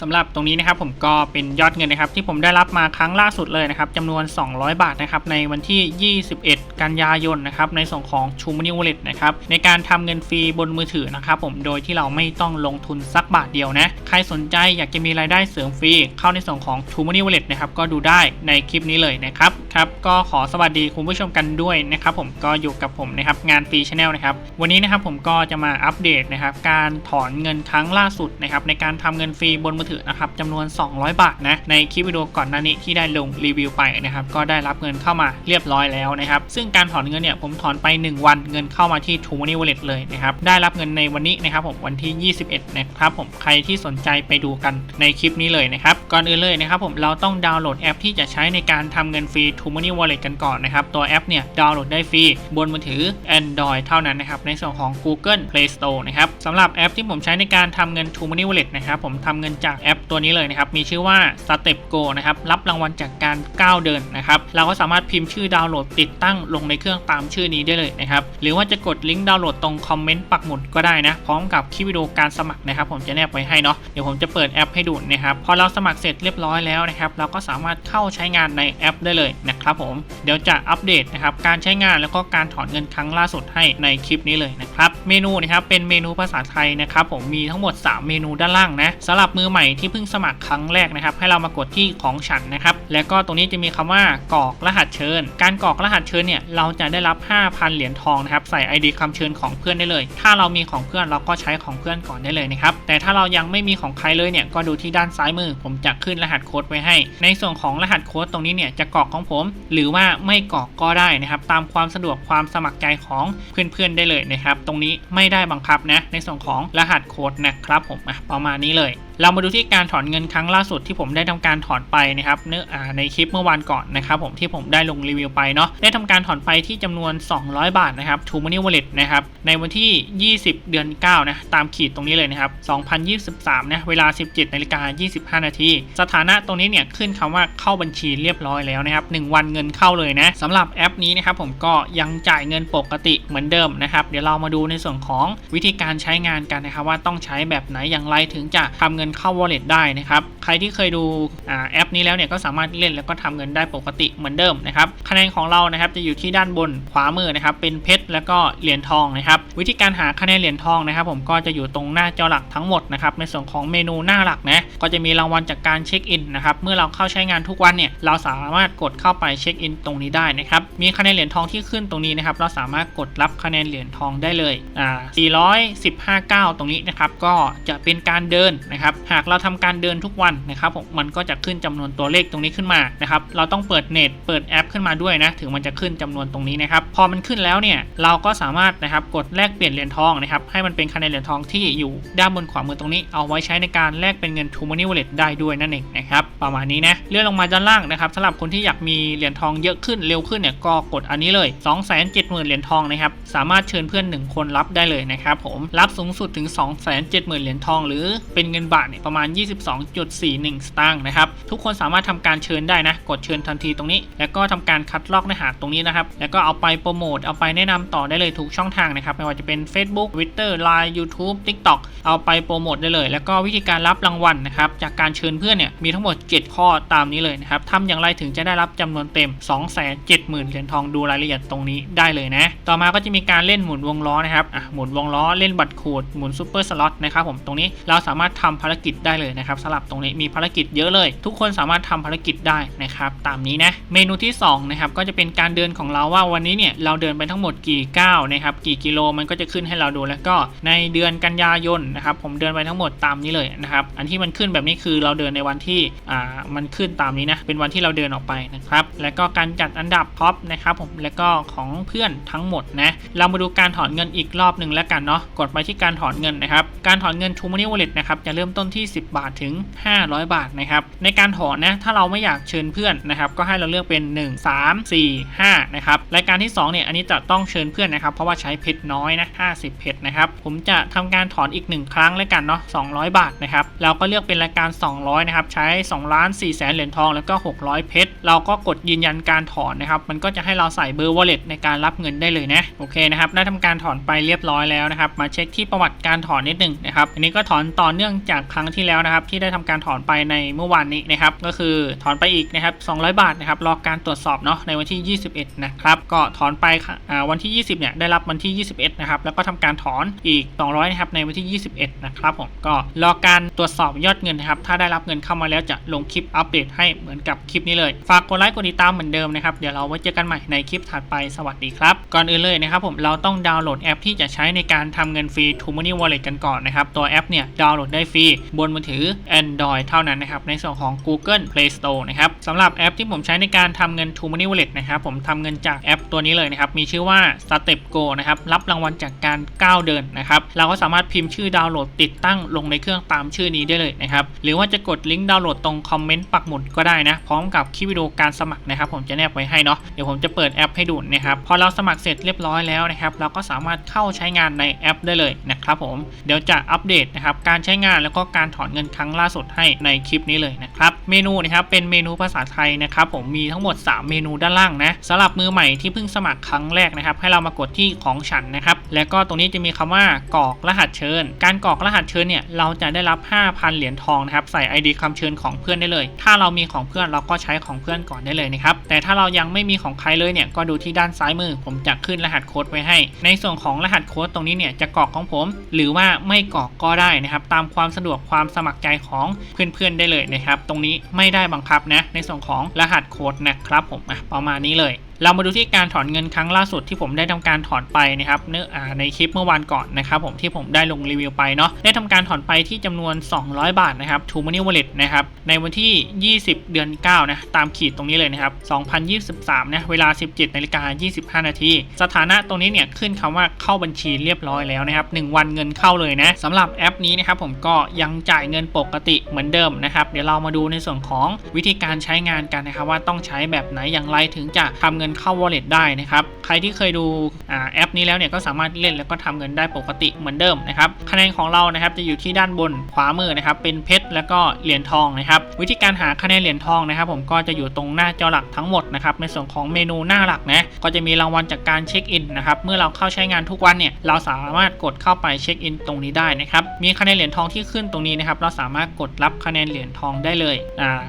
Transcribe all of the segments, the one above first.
สำหรับตรงนี้นะครับผมก็เป็นยอดเงินนะครับที่ผมได้รับมาครั้งล่าสุดเลยนะครับจำนวน 200 บาทนะครับในวันที่ 21 กันยายนนะครับในส่วนของ t r u e Money w a l l e นะครับในการทำเงินฟรีบนมือถือนะครับผมโดยที่เราไม่ต้องลงทุนสักบาทเดียวนะใครสนใจอยากจะมีรายได้เสริมฟรีเข้าในส่วนของ t r u e Money w a l l e นะครับก็ดูได้ในคลิปนี้เลยนะครับครับก็ขอสวัสดีคุณผู้ชมกันด้วยนะครับผมก็อยู่กับผมนะครับงานฟรีชาแนลนะครับวันนี้นะครับผมก็จะมาอัปเดตนะครับการถอนเงินครั้งล่าสุดนะครับในการทำเงินฟรีบนมือถือนะครับจำนวน 200 บาทนะในคลิปวิดีโอก่อนหน้านี้ที่ได้ลงรีวิวไปนะครับก็ได้รับเงินเข้ามาเรียบร้อยแล้วนะครับซึ่งการถอนเงินเนี่ยผมถอนไป 1 วันเงินเข้ามาที่ t r u e Money Wallet เลยนะครับได้รับเงินในวันนี้นะครับผมวันที่ 21นะครับผมใครที่สนใจไปดูกันในคลิปนี้เลยนะครับก่อนอื่นเลยนะครับผมเราต้องดาวน์โหลดแอปที่จะใช้ในการทำเงินฟรี t r u e Money Wallet กันก่อนนะครับ ตัวแอปเนี่ยดาวน์โหลดได้ฟรี บนมือถือ Android เท่านั้นนะครับ ในส่วนของ Google Play Store นะครับสำหรับแอปที่ผมใช้ในการทำเงิน t r u e Money Wallet นะครับ ผมทำเงินจากแอปตัวนี้เลยนะครับ มีชื่อว่า Step Go นะครับ รับรางวัลจากการก้าวเดินนะครับ เราก็สามารถพิมพ์ชื่อดาวน์โหลดติดตั้งลงในเครื่องตามชื่อนี้ได้เลยนะครับ หรือว่าจะกดลิงก์ดาวน์โหลดตรงคอมเมนต์ปักหมุดก็ได้นะ พร้อมกับคลิปวิดีโอการสมัครนะครับ ผมจะแนบไว้ให้เนาะ เดี๋ยวผมจะเปิดแอปให้ดูนะครับ พอเราสมัครเสร็จเรียบร้อยแล้วนะครับ เราก็สามารถเข้าใช้งานในแอปได้เลยน ครับผมเดี๋ยวจะอัปเดตนะครับการใช้งานแล้วก็การถอนเงินครั้งล่าสุดให้ในคลิปนี้เลยนะครับเมนูนะครับเป็นเมนูภาษาไทยนะครับผมมีทั้งหมด 3 เมนูด้านล่างนะสำหรับมือใหม่ที่เพิ่งสมัครครั้งแรกนะครับให้เรามากดที่ของฉันนะครับแล้วก็ตรงนี้จะมีคำว่ากรอกรหัสเชิญ การกรอกรหัสเชิญเนี่ยเราจะได้รับ 5,000 เหรียญทองนะครับใส่ ID คำเชิญของเพื่อนได้เลย ถ้าเรามีของเพื่อนเราก็ใช้ของเพื่อนก่อนได้เลยนะครับแต่ถ้าเรายังไม่มีของใครเลยเนี่ยก็ดูที่ด้านซ้ายมือ ผมจะขึ้นรหัสโค้ดไว้ให้ ในส่วนของรหัสโค้ดตรงนี้เนี่ยจะกรอกของผมหรือว่าไม่กรอกก็ได้นะครับ ตามความสะดวกความสมัครใจของเพื่อนๆได้เลยนะครับ ตรงนี้ไม่ได้บังคับนะในส่วนของรหัสโค้ดนะครับผมประมาณนี้เลย เรามาดูที่การถอนเงินครั้งล่าสุดที่ผมได้ทำการถอนไปนะครับเนื้อในคลิปเมื่อวานก่อนนะครับผมที่ผมได้ลงรีวิวไปเนาะได้ทำการถอนไปที่จำนวน 200 บาทนะครับ t r u e Money Wallet นะครับในวันที่ 20 เดือน 9 นะ ตามขีดตรงนี้เลยนะครับ 2023 นะเวลา 17นาฬิกา25 นาที สถานะตรงนี้เนี่ยขึ้นคำว่าเข้าบัญชีเรียบร้อยแล้วนะครับ 1 วันเงินเข้าเลยนะสำหรับแอปนี้นะครับผมก็ยังจ่ายเงินปกติเหมือนเดิมนะครับเดี๋ยวเรามาดูในส่วนของวิธีการใช้งานกันนะครับว่าต้องใช้แบบไหนอย่างไรถึงจะทำเงินเข้า wallet ได้นะครับ ใครที่เคยดูแอปนี้แล้วเนี่ยก็สามารถเล่นแล้วก็ทำเงินได้ปกติ เหมือนเดิมนะครับคะแนนของเรานะครับจะอยู่ที่ด้านบนขวามือนะครับเป็นเพชรแล้วก็เหรียญทองนะครับวิธีการหาคะแนนเหรียญทองนะครับ ผมก็จะอยู่ตรงหน้าจอหลักทั้งหมดนะครับในส่วนของเมนูหน้าหลักนะก็จะมีรางวัลจากการเช็คอินนะครับเมื่อเราเข้าใช้งานทุกวันเนี่ยเราสามารถกดเข้าไปเช็คอินตรงนี้ได้นะครับมีคะแนนเหรียญทองที่ขึ้นตรงนี้นะครับเราสามารถกดรับคะแนนเหรียญทองได้เลยอ่า415ก้าตรงนี้นะครับก็จะเป็นการเดินนะครับหากเราทำการเดินทุกวันนะครับผมมันก็จะขึ้นจำนวนตัวเลขตรงนี้ขึ้นมานะครับเราต้องเปิดเน็ตเปิดแอปขึ้นมาด้วยนะ ถึงมันจะขึ้นจำนวนตรงนี้นะครับ พอมันขึ้นแล้วเนี่ย เราก็สามารถนะครับกดแลกเปลี่ยนเหรียญทองนะครับ ให้มันเป็นคะแนนเหรียญทองที่อยู่ด้านบนขวามือตรงนี้ เอาไว้ใช้ในการแลกเป็นเงิน t r u e Money Wallet ได้ด้วยนั่นเองนะครับ ประมาณนี้นะ เลื่อนลงมาด้านล่างนะครับสำหรับคนที่อยากมีเหรียญทองเยอะขึ้นเร็วขึ้นเนี่ย ก็กดอันนี้เลย 270,000เหรียญทองนะครับ สามารถเชิญเพื่อน 1 คนรับได้เลยนะครับผม รับสูงสุดถึง 270,000เหรียญทอง หรือเป็นเงินบาทเนี่ยประมาณ 22.41 สตางค์นะครับ ทุกคนสามารถทำการเชิญได้นะ กดเชิญทันทีตรงนี้แล้วก็ทำการคัดลอกเนื้อหาตรงนี้นะครับ แล้วก็เอาไปโปรโมท เอาไปแนะนำต่อได้เลยทุกช่องทางนะครับ ไม่ว่าจะเป็น Facebook Twitter Line YouTube TikTok เอาไปโปรโมทได้เลย แล้วก็วิธีการรับรางวัลนะครับ จากการเชิญเพื่อนเนี่ย มีทั้งหมด 7 ข้อตามนี้เลยนะครับทำอย่างไรถึงจะได้รับจำนวนเต็ม 270,000เหรียญทอง ดูรายละเอียดตรงนี้ได้เลยนะ ต่อมาก็จะมีการเล่นหมุนวงล้อนะครับ อะ หมุนวงล้อ เล่นบัตรขูด หมุนซูเปอร์สล็อตนะครับผม ตรงนี้เราสามารถทำภารกิจได้เลยนะครับสำหรับตรงนี้มีภารกิจเยอะเลย ทุกคนสามารถทำภารกิจได้นะครับ ตามนี้นะเมนูที่2นะครับก็จะเป็นการเดินของเราว่าวันนี้เนี่ยเราเดินไปทั้งหมดกี่ก้าวนะครับกี่กิโลมันก็จะขึ้นให้เราดูแล้วก็ในเดือนกันยายนนะครับผมเดินไปทั้งหมดตามนี้เลยนะครับอันที่มันขึ้นแบบนี้คือเราเดินในวันที่อ่ามันขึ้นตามนี้นะเป็นวันที่เราเดินออกไปนะครับแล้วก็การจัดอันดับท็อปนะครับผมแล้วก็ของเพื่อนทั้งหมดนะเรามาดูการถอนเงินอีกรอบหนึ่งแล้วกันเนาะกดไปที่การถอนเงินนะครับการถอนเงิน t r u e Money Wallet นะครับจะเริ่มต้นที่ 10 บาทถึง 500 บาทนะครับในการถอนนะถ้าเราไม่อยากเชิญเพื่อนนะครับก็ให้เราเลือกอกเป็น 1 3 4 5นะครับรายการที่2เนี่ยอันนี้จะต้องเชิญเพื่อนนะครับ เพราะว่าใช้เพชรน้อยนะ50 เพชรนะครับ ผมจะทำการถอนอีก 1 ครั้งแล้วกันเนาะ200 บาทนะครับเราก็เลือกเป็นรายการ 200นะครับใช้2ล้าน4แสนเหรียญทองแล้วก็ 600 เพชรเราก็กดยืนยันการถอนนะครับ มันก็จะให้เราใส่เบอร์ wallet ในการรับเงินได้เลยนะโอเคนะครับได้ทำการถอนไปเรียบร้อยแล้วนะครับ มาเช็คที่ประวัติการถอนนิดหนึ่งนะครับอันนี้ก็ถอนต่อเนื่องจากครั้งที่แล้วนะครับ ที่ได้ทำการถอนไปในเมื่อวานนี้นะครับ ก็คือถอนไปอีกนะครับ200 บาทนะครับรอการตรวจสอบเนาะในวันที่ 21 นะครับ ก็ถอนไปค่ะวันที่ 20 เนี่ยได้รับวันที่ 21 นะครับ แล้วก็ทำการถอนอีก 200 นะครับในวันที่ 21 นะครับผมก็รอการตรวจสอบยอดเงินนะครับ ถ้าได้รับเงินเข้ามาแล้วจะลงคลิปอัปเดตให้เหมือนกับคลิปนี้เลย ฝากกดไลค์กดติดตามเหมือนเดิมนะครับ เดี๋ยวเราไว้เจอกันใหม่ในคลิปถัดไปสวัสดีครับ ก่อนอื่นเลยนะครับผมเราต้องดาวน์โหลดแอปที่จะใช้ในการทำเงินฟรี t o Money Wallet กันก่อนนะครับตัวแอปเนี่ยดาวน์โหลดได้ฟรีบนมือถือ Android เท่านั้นนะครับในส่วนของ Google Play Store นะครับสำหรับแอปที่ผมใช้ในการทำเงิน t o Money Wallet นะครับผมทำเงินจากแอปตัวนี้เลยนะครับ มีชื่อว่า Step Go นะครับ รับรางวัลจากการก้าวเดินนะครับ เราก็สามารถพิมพ์ชื่อดาวน์โหลดติดตั้งลงในเครื่องตามชื่อนี้ได้เลยนะครับ หรือว่าจะกดลิงก์ดาวน์โหลดตรงคอมเมนต์ปักหมุดก็ได้นะ พร้อมกับคลิปวิดีโอการสมัครนะครับ ผมจะแนบไว้ให้เนาะ เดี๋ยวผมจะเปิดแอปให้ดูนะครับ พอเราสมัครเสร็จเรียบร้อยแล้วนะครับ เราก็สามารถเข้าใช้งานในแอปได้เลยนะครับผม เดี๋ยวจะอัปเดตนะครับ การใช้งานแล้วก็การถอนเงินครั้งล่าสุดให้ในคลิปนี้เลยนะครับ เมนูนะครับเป็นเมนูภาษาไทยนะครับผมมีทั้งหมด 3 เมนูด้านล่างนะสำหรับมือใหม่ที่เพิ่งสมัครครั้งแรกนะครับให้เรามากดที่ของฉันนะครับ แล้วก็ตรงนี้จะมีคำว่ากรอกรหัสเชิญ การกรอกรหัสเชิญเนี่ยเราจะได้รับ 5,000 เหรียญทองนะครับใส่ ID คำเชิญของเพื่อนได้เลย ถ้าเรามีของเพื่อนเราก็ใช้ของเพื่อนก่อนได้เลยนะครับแต่ถ้าเรายังไม่มีของใครเลยเนี่ยก็ดูที่ด้านซ้ายมือ ผมจะขึ้นรหัสโค้ดไว้ให้ ในส่วนของรหัสโค้ดตรงนี้เนี่ยจะกรอกของผม หรือว่าไม่กรอกก็ได้นะครับตามความสะดวกความสมัครใจของเพื่อนๆได้เลยนะครับตรงนี้ไม่ได้บังคับนะในส่วนของรหัสโค้ดนะครับผมประมาณนี้เลย เรามาดูที่การถอนเงินครั้งล่าสุดที่ผมได้ทำการถอนไปนะครับเนื้อในคลิปเมื่อวานก่อนนะครับผมที่ผมได้ลงรีวิวไปเนาะได้ทำการถอนไปที่จำนวน 200 บาทนะครับ t o Money Wallet นะครับในวันที่ 20 เดือน 9 นะ ตามขีดตรงนี้เลยนะครับ 2023 นะ เวลา 17นาฬิกา25 นาที สถานะตรงนี้เนี่ยขึ้นคำว่าเข้าบัญชีเรียบร้อยแล้วนะครับ 1 วันเงินเข้าเลยนะสำหรับแอปนี้นะครับผมก็ยังจ่ายเงินปกติเหมือนเดิมนะครับเดี๋ยวเรามาดูในส่วนของวิธีการใช้งานกันนะครับว่าต้องใช้แบบไหนอย่างไรถึงจะทำเงินเข้า wallet ได้นะครับ ใครที่เคยดูอแอปนี้แล้วเนี่ยก็สามารถเล่นแล้วก็ทำเงินได้ปกติเหมือนเดิมนะครับ คะแนนของเรานะครับจะอยู่ที่ด้านบนขวามือนะครับ เป็นเพชรแล้วก็เหรียญทองนะครับ วิธีการหาคะแนนเหรียญทองนะครับ ผมก็จะอยู่ตรงหน้าจอหลักทั้งหมดนะครับ ในส่วนของเมนูหน้าหลักนะก็จะมีรางวัลจากการเช็คอินนะครับ เมื่อเราเข้าใช้งานทุกวันเนี่ยเราสามารถกดเข้าไปเช็คอินตรงนี้ได้นะครับ มีคะแนนเหรียญทองที่ขึ้นตรงนี้นะครับ เราสามารถกดรับคะแนนเหรียญทองได้เลยอ่า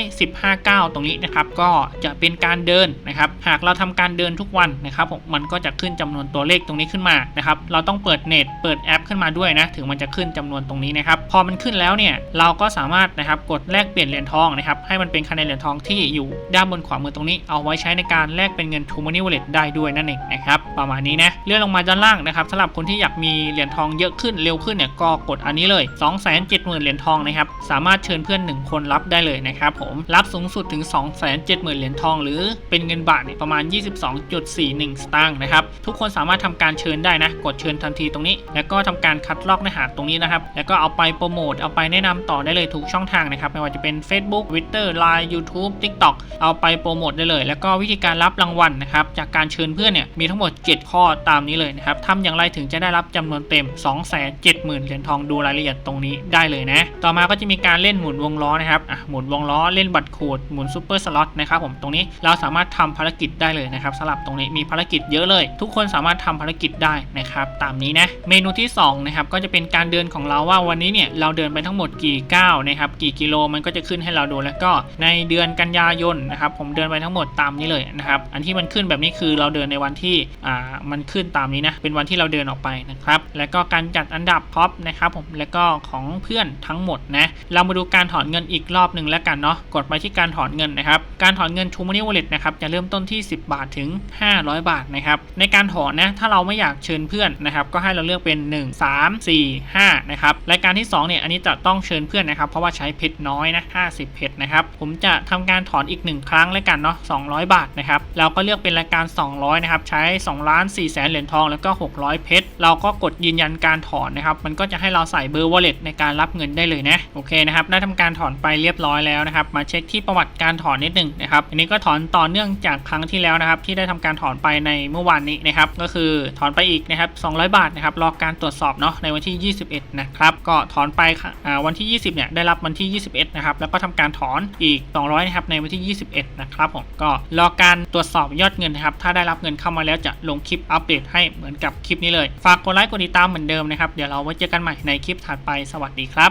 415ก้าตรงนี้นะครับ ก็จะเป็นการเดินนะครับหากเราทำการเดินทุกวันนะครับผมมันก็จะขึ้นจำนวนตัวเลขตรงนี้ขึ้นมานะครับเราต้องเปิดเน็ตเปิดแอปขึ้นมาด้วยนะถึงมันจะขึ้นจำนวนตรงนี้นะครับพอมันขึ้นแล้วเนี่ยเราก็สามารถนะครับกดแลกเปลี่ยนเหรียญทองนะครับให้มันเป็นคะแนนเหรียญทองที่อยู่ด้านบนขวามือตรงนี้เอาไว้ใช้ในการแลกเป็นเงิน t o Money Wallet ได้ด้วยนั่นเองนะครับประมาณนี้นะเลื่อนลงมาด้านล่างนะครับสำหรับคนที่อยากมีเหรียญทองเยอะขึ้นเร็วขึ้นเนี่ยก็กดอันนี้เลย 270,000เหรียญทองนะครับสามารถเชิญเพื่อน 1 คนรับได้เลยนะครับผมรับสูงสุดถึง 270,000เหรียญทองหรือเป็นเงินบาทเนี่ยประมาณ 22.41 สตางค์นะครับ ทุกคนสามารถทำการเชิญได้นะ กดเชิญทันทีตรงนี้ แล้วก็ทำการคัดลอกเนื้อหาตรงนี้นะครับ แล้วก็เอาไปโปรโมท เอาไปแนะนำต่อได้เลยทุกช่องทางนะครับ ไม่ว่าจะเป็น Facebook Twitter Line YouTube TikTok เอาไปโปรโมทได้เลย แล้วก็วิธีการรับรางวัลนะครับ จากการเชิญเพื่อนเนี่ย มีทั้งหมด 7 ข้อตามนี้เลยนะครับทำอย่างไรถึงจะได้รับจำนวนเต็ม 270,000เหรียญทอง ดูรายละเอียดตรงนี้ได้เลยนะ ต่อมาก็จะมีการเล่นหมุนวงล้อนะครับ อะ หมุนวงล้อ เล่นบัตรขูด หมุนซูเปอร์สล็อตนะครับผม ตรงนี้เราสามารถทำภารารกิจได้เลยนะครับสำหรับตรงนี้มีภารกิจเยอะเลย ทุกคนสามารถทำภารกิจได้นะครับตามนี้นะเมนูที่2นะครับก็จะเป็นการเดินของเราว่าวันนี้เนี่ยเราเดินไปทั้งหมดกี่ก้าวนะครับกี่กิโลมันก็จะขึ้นให้เราดูแล้วก็ในเดือนกันยายนนะครับผมเดินไปทั้งหมดตามนี้เลยนะครับอันที่มันขึ้นแบบนี้คือเราเดินในวันที่อ่ามันขึ้นตามนี้นะเป็นวันที่เราเดินออกไปนะครับแล้วก็การจัดอันดับท็อปนะครับผมแล้วก็ของเพื่อนทั้งหมดนะเรามาดูการถอนเงินอีกรอบหนึ่งแล้วกันเนาะกดไปที่การถอนเงินนะครับการถอนเงิน t o Money Wallet นะครับจะเริ่มต้นที่ 10 บาทถึง 500 บาทนะครับในการถอนนะถ้าเราไม่อยากเชิญเพื่อนนะครับก็ให้เราเลือกเป็น 1 3 4 5นะครับรายการที่2เนี่ยอันนี้จะต้องเชิญเพื่อนนะครับเพราะว่าใช้เพชรน้อยนะ50 เพชรนะครับผมจะทำการถอนอีก 1 ครั้งแล้วกันเนาะ200 บาทนะครับเราก็เลือกเป็นรายการ 200นะครับใช้2ล้าน4แสนเหรียญทองแล้วก็ 600 เพชรเราก็กดยืนยันการถอนนะครับ มันก็จะให้เราใส่เบอร์ wallet ในการรับเงินได้เลยนะ โอเคนะครับได้ทำการถอนไปเรียบร้อยแล้วนะครับ มาเช็คที่ประวัติการถอนนิดหนึงนะครับ อันนี้ก็ถอนต่อเนื่องจากครั้งที่แล้วนะครับ ที่ได้ทำการถอนไปในเมื่อวานนี้นะครับ ก็คือถอนไปอีกนะครับ 200 บาทนะครับ รอการตรวจสอบเนาะ ในวันที่ 21 นะครับ ก็ถอนไปวันที่ 20 เนี่ย ได้รับวันที่ 21 นะครับ แล้วก็ทำการถอนอีก 200 นะครับ ในวันที่ 21 นะครับผม ก็รอการตรวจสอบยอดเงินนะครับ ถ้าได้รับเงินเข้ามาแล้วจะลงคลิปอัปเดตให้เหมือนกับคลิปนี้เลยฝากกดไลค์กดติดตามเหมือนเดิมนะครับ เดี๋ยวเราไว้เจอกันใหม่ในคลิปถัดไปสวัสดีครับ